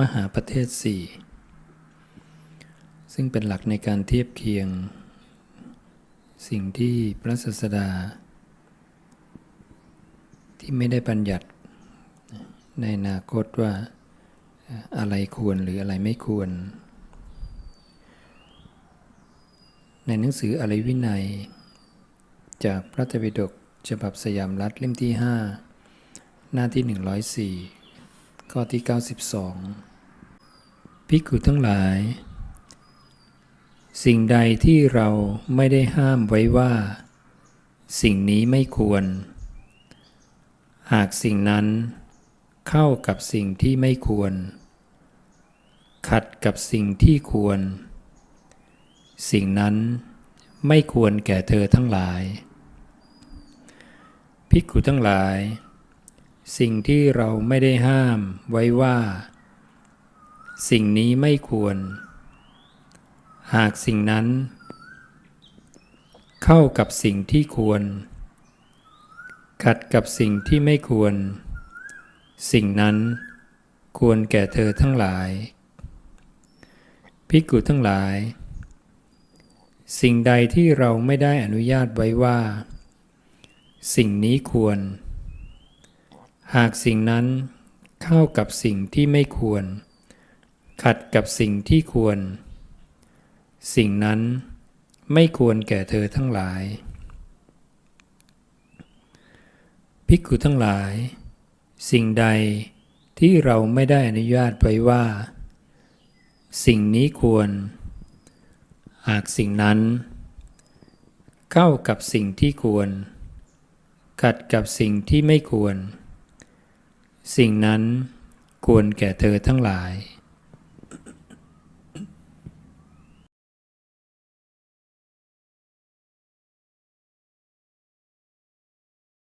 มหาประเทศสี่ซึ่งเป็นหลักในการเทียบเคียง สิ่งที่พระศาสดา ที่ไม่ได้บัญญัติในอนาคตว่าอะไรควรหรืออะไรไม่ควร ในหนังสืออริวินัย จากพระธรรมปิฎกฉบับสยามรัฐเล่มที่ 5 หน้าที่ 104 ข้อที่ 92 ภิกขุทั้งหลาย สิ่งใดที่เราไม่ได้ห้ามไว้ว่า สิ่งนี้ไม่ควร หากสิ่งนั้นเข้ากับสิ่งที่ไม่ควร ขัดกับสิ่งที่ควร สิ่งนั้นไม่ควรแก่เธอทั้งหลายภิกขุทั้งหลาย สิ่งที่เราไม่ได้ห้ามไว้ว่า สิ่งนี้ไม่ควร หากสิ่งนั้น เข้ากับสิ่งที่ควร ขัดกับสิ่งที่ไม่ควร สิ่งนั้นควรแก่เธอทั้งหลาย ภิกขุทั้งหลาย สิ่งใดที่เราไม่ได้อนุญาตไว้ว่า สิ่งนี้ควร หากสิ่งนั้นเข้ากับสิ่งที่ไม่ควร ขัดกับสิ่งที่ควร สิ่งนั้นไม่ควรแก่เธอทั้งหลาย ภิกขุทั้งหลาย สิ่งใดที่เราไม่ได้อนุญาตไว้ว่า สิ่งนี้ควร หากสิ่งนั้น เข้ากับสิ่งที่ควร ขัดกับสิ่งที่ไม่ควร สิ่งนั้นควรแก่เธอทั้งหลาย